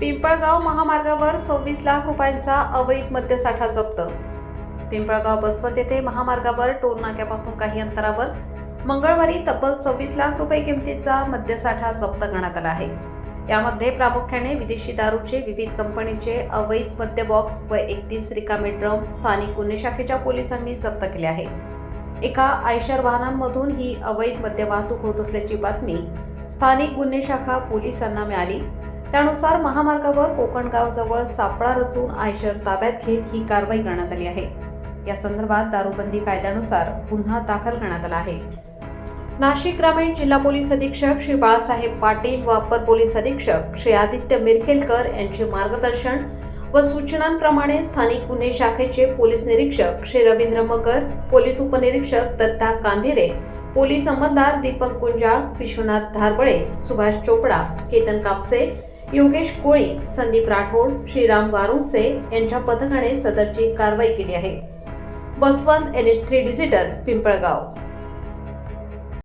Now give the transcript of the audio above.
पिंपळगाव महामार्गावर सव्वीस लाख रुपयांचा अवैध मद्यसाठा जप्त. पिंपळगाव बसवत येथे महामार्गावर टोल नाक्यापासून काही अंतरावर मंगळवारी तब्बल सव्वीस लाख रुपये किमतीचा मद्यसाठा जप्त करण्यात आला आहे. यामध्ये प्रामुख्याने विदेशी दारूचे विविध कंपनीचे अवैध मद्य बॉक्स व एकतीस रिकामे ड्रम स्थानिक गुन्हे शाखेच्या पोलिसांनी जप्त केले आहे. एका आयशर वाहनांमधून ही अवैध मद्य वाहतूक होत असल्याची बातमी स्थानिक गुन्हे शाखा पोलिसांना मिळाली. त्यानुसार महामार्गावर कोकणगावजवळ सापळा रचून आयशर ताब्यात घेत ही कारवाई करण्यात आली आहे. या संदर्भात दारूबंदी कायद्यानुसार गुन्हा दाखल करण्यात आला आहे. नाशिक ग्रामीण जिल्हा पोलीस अधीक्षक श्री बाळासाहेब पाटील व अप्पर पोलीस अधीक्षक श्री आदित्य मिरखेलकर यांचे मार्गदर्शन व सूचनांप्रमाणे स्थानिक गुन्हे शाखेचे पोलीस निरीक्षक श्री रवींद्र मगर पोलीस उपनिरीक्षक दत्ता कांभिरे पोलीस अंमलदार दीपक गुंजाळ विश्वनाथ धारबळे सुभाष चोपडा केतन कापसे योगेश कोळी संदीप राठोड श्रीराम वारुंगसे यांच्या पथकाने सदरची कारवाई केली आहे. Baswant N H three digital Pimpalgaon.